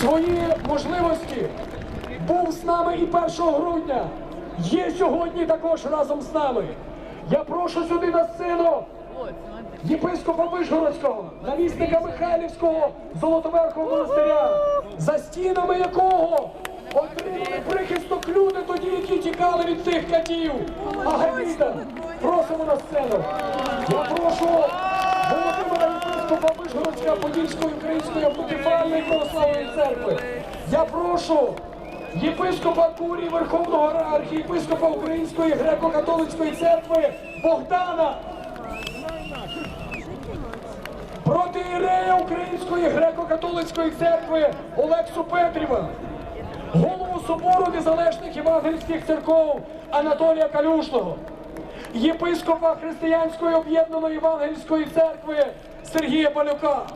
свої можливості. Був з нами і 1 грудня. Є сьогодні також разом з нами. Я прошу сюди на сцену єпископа Вишгородського, намісника Михайлівського Золотоверхового монастиря, за стінами якого отримали прихисток люди тоді, які тікали від цих катів. Агавіта, просимо на сцену. Я прошу єпископа Вишгородська Подільської української автокефальної православної церкви. Я прошу єпископа Курії Верховного архієпископа Української греко-католицької церкви Богдана проти ірея Української греко-католицької церкви Олексу Петріва, голову собору незалежних євангельських церков Анатолія Калюшного, єпископа Християнської об'єднаної євангельської церкви Сергія Балюка.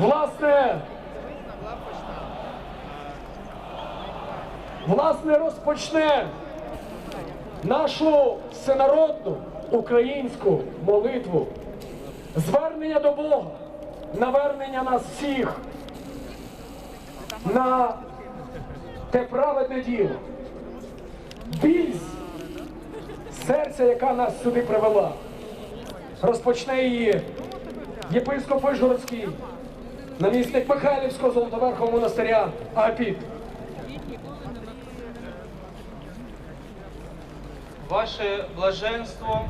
Власне, власне розпочне нашу всенародну українську молитву, звернення до Бога, навернення нас всіх на те праведне діло, біль серця, яка нас сюди привела. Розпочне її єпископ Вишгородський, намісник Михайлівського Золотоверхового монастиря Агапіт. Ваше блаженство,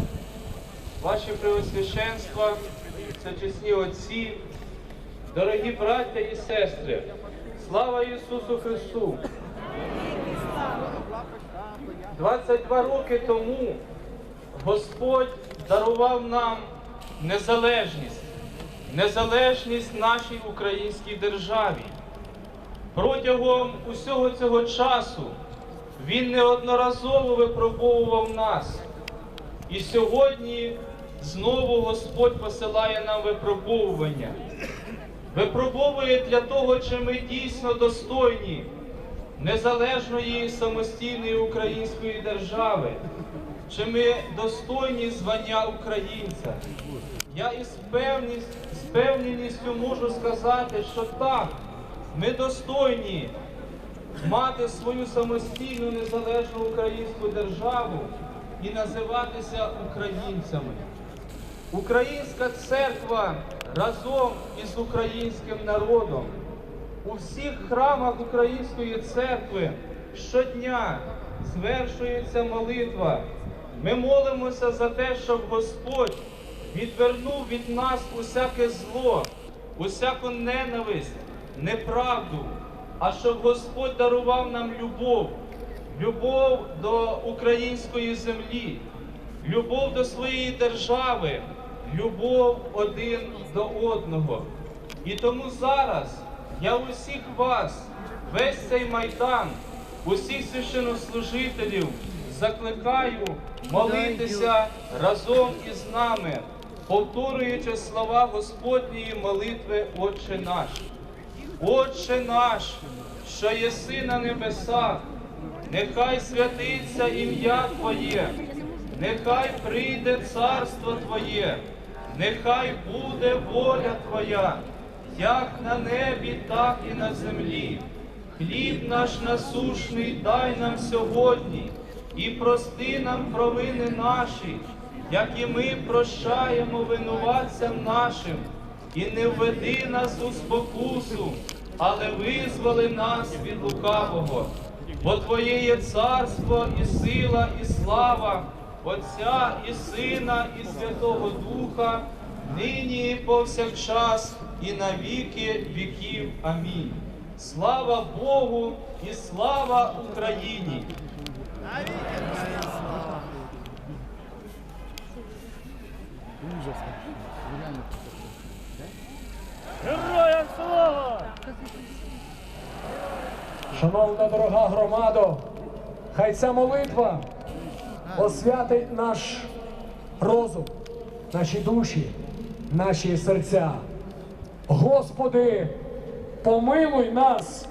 ваше преосвященство, всечесні отці, дорогі браття і сестри, слава Ісусу Христу! 22 роки тому Господь дарував нам незалежність, незалежність нашій українській державі. Протягом усього цього часу він неодноразово випробовував нас. І сьогодні знову Господь посилає нам випробовування. Випробовує для того, чи ми дійсно достойні незалежної самостійної української держави, чи ми достойні звання українця. Я із певність- з певненістю можу сказати, що так, ми достойні мати свою самостійну незалежну українську державу і називатися українцями. Українська церква разом із українським народом у всіх храмах Української церкви щодня звершується молитва. Ми молимося за те, щоб Господь відвернув від нас усяке зло, усяку ненависть, неправду, а щоб Господь дарував нам любов, любов до української землі, любов до своєї держави, любов один до одного. І тому зараз я усіх вас, весь цей майдан, усіх священнослужителів закликаю молитися разом із нами, повторюючи слова Господньої молитви Отче наш. Отче наш, що єси на небесах, нехай святиться ім'я Твоє, нехай прийде царство Твоє, нехай буде воля Твоя, як на небі, так і на землі. Хліб наш насушний дай нам сьогодні, і прости нам провини наші, як і ми прощаємо винуватцям нашим, і не введи нас у спокусу, але визволи нас від лукавого. Бо Твоє є царство і сила, і слава, Отця і Сина, і Святого Духа, нині повсякчас, і на віки віків. Амінь. Слава Богу і слава Україні! Героям слава! Шановна дорога громадо, хай ця молитва освятить наш розум, наші душі, наші серця. Господи, помилуй нас.